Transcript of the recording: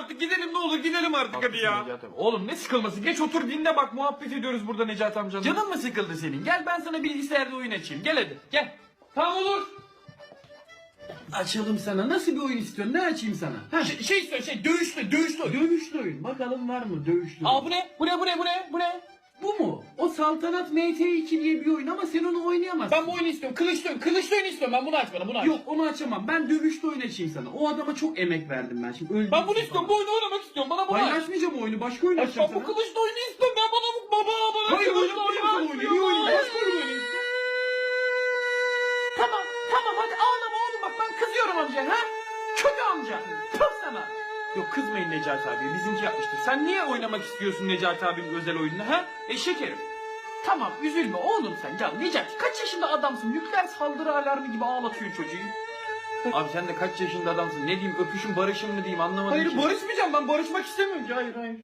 artık gidelim ne olur gidelim artık hadi ya. Oğlum ne sıkılması? Geç otur dinle bak muhabbet ediyoruz burada Necati amcanla. Canın mı sıkıldı senin? Gel ben sana bilgisayarda oyun açayım. Gel hadi gel. Tamam olur. Açalım sana. Nasıl bir oyun istiyorsun? Ne açayım sana? Şey, şey istiyor şey dövüşlü dövüşlü oyun. Dövüşlü oyun. Bakalım var mı dövüşlü Aa oyun? bu ne? Bu ne bu ne bu ne? Bu ne? Saltanat MT2 diye bir oyun ama sen onu oynayamazsın. Ben bu oyunu istiyorum. Kılıçlı oyun. Kılıçlı oyun istiyorum. Ben bunu aç bana bunu aç. Yok onu açamam. Ben dövüşlü oyun açayım sana. O adama çok emek verdim ben şimdi. Öldüm Ben bunu istiyorum. Bu oyunu oynamak istiyorum. Bana bunu aç. Paylaşmayacağım oyunu. Başka oyun Aç açacağım ben bu sana. kılıçlı oyunu istiyorum. Ben bana bu baba bana Hayır kılıçlı oynatmayacağım sana oyunu. Niye oynayayım? Başka oyun oynayayım. Tamam tamam hadi ağlama oğlum bak ben kızıyorum amca ha. Kötü amca. Tut sana. Yok kızmayın Necati abi. Bizimki yapmıştır. Sen niye oynamak istiyorsun Necati abinin özel oyununu ha? Eşek herif. Tamam üzülme oğlum sen ya Necati kaç yaşında adamsın nükleer saldırı alarmı gibi ağlatıyor çocuğu. Abi sen de kaç yaşında adamsın? Ne diyeyim öpüşün barışın mı diyeyim anlamadım Hayır ki. barışmayacağım ben barışmak istemiyorum hayır hayır.